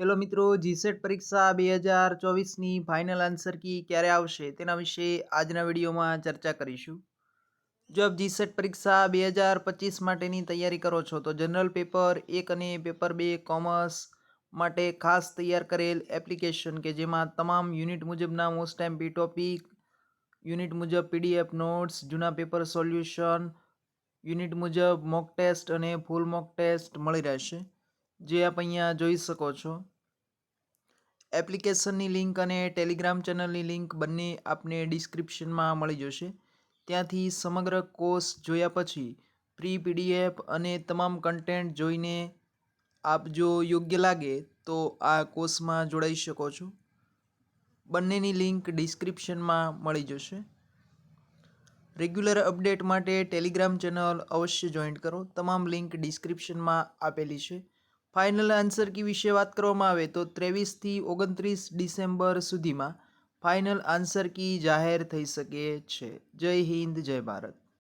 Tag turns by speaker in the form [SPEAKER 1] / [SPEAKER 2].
[SPEAKER 1] Hello મિત્રો GSET પરીક્ષા બે હજાર ચોવીસની ફાઇનલ આન્સર કી ક્યારે આવશે? તેના વિશે આજના વિડીયોમાં ચર્ચા કરીશું. જો આપ જીસેટ પરીક્ષા બે હજાર પચીસ માટેની તૈયારી કરો છો તો જનરલ પેપર એક અને પેપર બે કોમર્સ માટે ખાસ તૈયાર કરેલ એપ્લિકેશન કે જેમાં તમામ યુનિટ મુજબના મોસ્ટ એમપી ટોપિક યુનિટ મુજબ પીડીએફ નોટ્સ જૂના પેપર સોલ્યુશન યુનિટ મુજબ મોક ટેસ્ટ અને ફૂલ મોક ટેસ્ટ મળી રહેશે. જે આપ અહીંયા જોઈ શકો છો. એપ્લિકેશનની લિંક અને ટેલિગ્રામ ચેનલની લિંક બંને આપને ડિસ્ક્રિપ્શનમાં મળી જશે. ત્યાંથી સમગ્ર કોર્સ જોયા પછી પ્રી પીડીએફ અને તમામ કન્ટેન્ટ જોઈને આપ જો યોગ્ય લાગે તો આ કોર્સમાં જોડાઈ શકો છો. બંનેની લિંક ડિસ્ક્રિપ્શનમાં મળી જશે. રેગ્યુલર અપડેટ માટે ટેલિગ્રામ ચેનલ અવશ્ય જોઈન કરો. તમામ લિંક ડિસ્ક્રિપ્શનમાં આપેલી છે. ફાઇનલ આન્સર કી વિશે વાત કરવામાં આવે તો ત્રેવીસથી ઓગણત્રીસ ડિસેમ્બર સુધીમાં ફાઇનલ આન્સર કી જાહેર થઈ શકે છે. જય હિન્દ, જય ભારત.